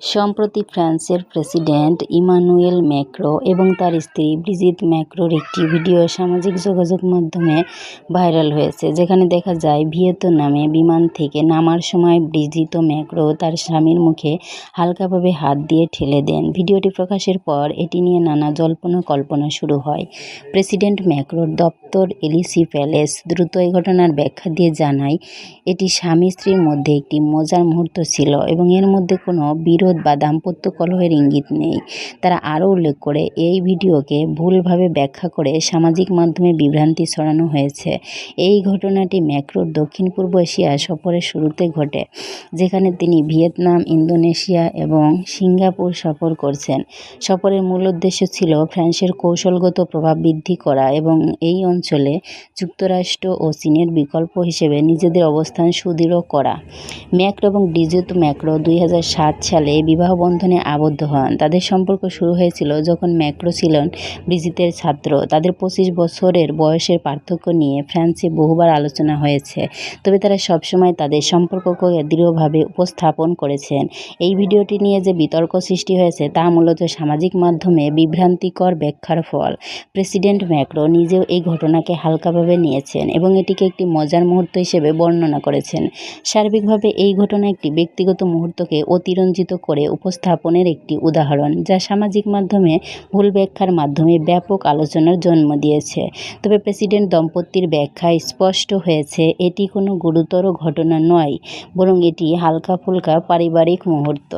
সম্প্রতি ফ্রান্সের president Emmanuel Macron এবং তার স্ত্রী ব্রিজিত ম্যাক্রোর একটি ভিডিও সামাজিক যোগাযোগ মাধ্যমে ভাইরাল হয়েছে, যেখানে দেখা যায় ভিয়েতনামে বিমান থেকে নামার সময় ব্রিজিত ম্যাক্রো তার স্বামীর মুখে হালকাভাবে হাত দিয়ে ঠেলে দেন। ভিডিওটি প্রকাশের পর এটি নিয়ে নানা জল্পনা কল্পনা শুরু হয়। প্রেসিডেন্ট ম্যাক্রোর দপ্তর এলিসি প্যালেস দ্রুত এই ঘটনার ব্যাখ্যা দিয়ে জানায়, এটি স্বামী স্ত্রীর মধ্যে একটি মজার মুহূর্ত ছিল এবং এর মধ্যে কোনো বিরোধ বা দাম্পত্য কলহের ইঙ্গিত নেই। তারা আরও উল্লেখ করে, এই ভিডিওকে ভুলভাবে ব্যাখ্যা করে সামাজিক মাধ্যমে বিভ্রান্তি ছড়ানো হয়েছে। এই ঘটনাটি ম্যাক্রোর দক্ষিণ পূর্ব এশিয়া সফরের শুরুতে ঘটে, যেখানে তিনি ভিয়েতনাম, ইন্দোনেশিয়া এবং সিঙ্গাপুর সফর করছেন। সফরের মূল উদ্দেশ্য ছিল ফ্রান্সের কৌশলগত প্রভাব বৃদ্ধি করা এবং এই অঞ্চলে যুক্তরাষ্ট্র ও চীনের বিকল্প হিসেবে নিজেদের অবস্থান সুদৃঢ় করা। ম্যাক্রো এবং ডিজিত ম্যাক্রো দুই হাজার সাত সালে বিবাহ বন্ধনে আবদ্ধ হন। তাদের সম্পর্ক শুরু হয়েছিল যখন ম্যাক্রো ছিলেন ব্রিজিতের ছাত্র। তাদের পঁচিশ বছরের বয়সের পার্থক্য নিয়ে ফ্রান্সে বহুবার আলোচনা হয়েছে। তবে তারা সবসময় তাদের সম্পর্ককে দৃঢ়ভাবে উপস্থাপন করেছেন। এই ভিডিওটি নিয়ে যে বিতর্ক সৃষ্টি হয়েছে তা মূলত সামাজিক মাধ্যমে বিভ্রান্তিকর ব্যাখ্যার ফল। প্রেসিডেন্ট ম্যাক্রো নিজেও এই ঘটনাকে হালকাভাবে নিয়েছেন এবং এটিকে একটি মজার মুহূর্ত হিসেবে বর্ণনা করেছেন। সার্বিকভাবে এই ঘটনা একটি ব্যক্তিগত মুহূর্তকে অতিরঞ্জিত করে উপস্থাপনের একটি উদাহরণ, যা সামাজিক মাধ্যমে ভুল ব্যাখ্যার মাধ্যমে ব্যাপক আলোচনার জন্ম দিয়েছে। তবে প্রেসিডেন্ট দম্পতির ব্যাখ্যায় স্পষ্ট হয়েছে, এটি কোনো গুরুতর ঘটনা নয়, বরং এটি হালকা ফুলকা পারিবারিক মুহূর্ত।